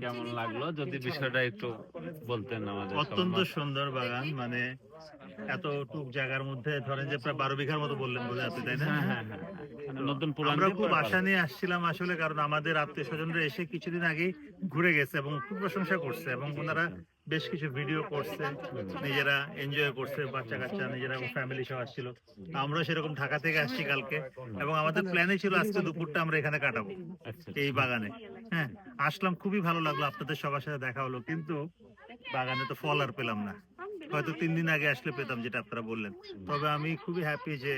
কেমন লাগল? যদি বিষয়টা একটু বলতেন আমাদের অত্যন্ত সুন্দর বাগান মানে এত টুক জায়গার মধ্যে ধরেন যে প্রায় বারো বিঘার মতো বললেন বোধ আপনি তাই না? হ্যাঁ হ্যাঁ হ্যাঁ নতুন আমরা খুব আশা নিয়ে আসছিলাম আসলে কারণ আমাদের আত্মীয় স্বজনরা এসে কিছুদিন আগে ঘুরে গেছে এবং খুব প্রশংসা করছে এবং ওনারা বেশ কিছু ভিডিও করছে নিজেরা এনজয় করছে বাচ্চা কাচ্চা নিজেরা ফ্যামিলি সহ আসছিল। আমরা সেরকম ঢাকা থেকে আসছি কালকে এবং আমাদের প্ল্যানে ছিল আজকে দুপুরটা আমরা এখানে কাটাবো আচ্ছা। এই বাগানে। হ্যাঁ আসলাম খুবই ভালো লাগল আপনাদের সবার সাথে দেখা হলো কিন্তু বাগানে তো ফল আর পেলাম না। হয়তো তিন দিন আগে আসলে পেতাম যেটা আপনারা বললেন। তবে আমি খুবই হ্যাপি যে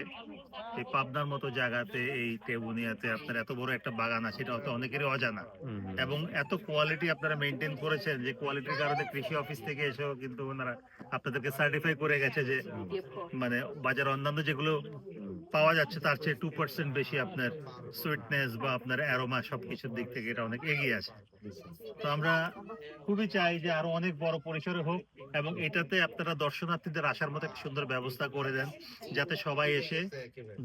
এই পাবনার মতো জায়গাতে এই টেবুনিয়াতে আপনার এত বড় একটা বাগান আছে এটা হয়তো অনেকেরই অজানা। এবং এত কোয়ালিটি আপনারা মেনটেন করেছেন যে কোয়ালিটির কারণে কৃষি অফিস থেকে এসেও কিন্তু ওনারা আপনাদেরকে সার্টিফাই করে গেছে যে মানে বাজার অন্যান্য যেগুলো পাওয়া যাচ্ছে তার চেয়ে টু পার্সেন্ট বেশি আপনার সুইটনেস বা আপনার অ্যারোমা সবকিছুর দিক থেকে এটা অনেক এগিয়ে আছে। তো আমরা খুবই চাই যে আরও অনেক বড় পরিসরে হোক এবং এটাতে আপনারা দর্শনার্থীদের আসার মতো একটা সুন্দর ব্যবস্থা করে দেন, যাতে সবাই এসে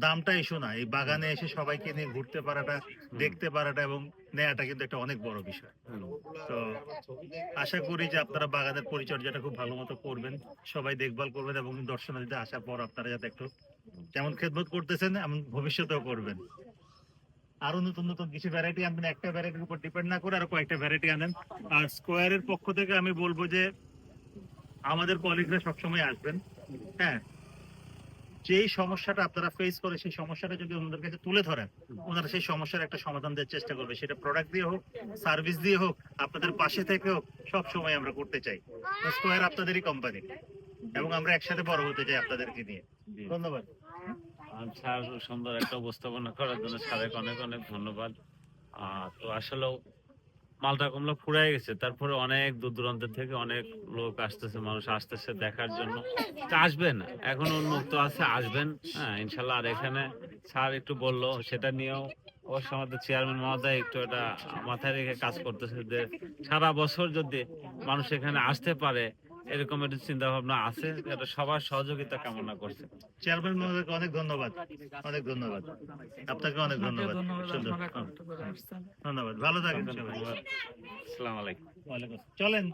দামটা ইস্যু না, এই বাগানে এসে সবাইকে নিয়ে ঘুরতে পারাটা, দেখতে পারাটা এবং নেয়াটা কিন্তু একটা অনেক বড় বিষয়। তো আশা করি যে আপনারা বাগানের পরিচর্যাটা খুব ভালো মতো করবেন, সবাই দেখভাল করবেন এবং দর্শনার্থীদের আসার পর আপনারা যাতে একটু যেমন খেদমত করতেছেন, এমন ভবিষ্যতেও করবেন। আরও নতুন নতুন কিছু ভ্যারাইটি আনবেন, একটা ভ্যারাইটির উপর ডিপেন্ড না করে আরও কয়েকটা ভ্যারাইটি আনেন। আর স্কোয়ারের পক্ষ থেকে আমি বলব যে আমাদের কলিগরা সবসময় আসবেন। হ্যাঁ? যেই সমস্যাটা আপনারা ফেস করে, সেই সমস্যাটা যদি ওনাদের কাছে তুলে ধরেন, ওনারা সেই সমস্যার একটা সমাধান দেওয়ার চেষ্টা করবে। সেটা প্রোডাক্ট দিয়ে হোক সার্ভিস দিয়ে হোক, আপনাদের পাশে থেকে হোক সব সময় আমরা করতে চাই। স্কোয়ার আপনাদেরই কোম্পানি এবং আমরা একসাথে বড় হতে চাই আপনাদেরকে নিয়ে। ধন্যবাদ। স্যার, সুন্দর একটা উপস্থাপনা করার জন্য স্যারের অনেক অনেক ধন্যবাদ। তো আসলেও মালটা কমলা ফুরাই গেছে, তারপরে অনেক দূর দূরান্ত থেকে অনেক লোক আসতেছে, মানুষ আসতেছে দেখার জন্য। আসবেন, এখন উন্মুক্ত আছে, আসবেন। হ্যাঁ ইনশাল্লাহ, আর এখানে স্যার একটু বলল, সেটা নিয়েও অবশ্য আমাদের চেয়ারম্যান মহোদয় একটু এটা মাথায় রেখে কাজ করতেছে যে সারা বছর যদি মানুষ এখানে আসতে পারে এরকম একটা চিন্তা ভাবনা আছে এটা সবার সহযোগিতা কামনা করছে। চেয়ারম্যান মহোদয়কে অনেক ধন্যবাদ। অনেক ধন্যবাদ। আপনাকে অনেক ধন্যবাদ। সুন্দর। ধন্যবাদ। ভালো থাকেন সবাই। আসসালামু আলাইকুম। ওয়ালাইকুম চলেন।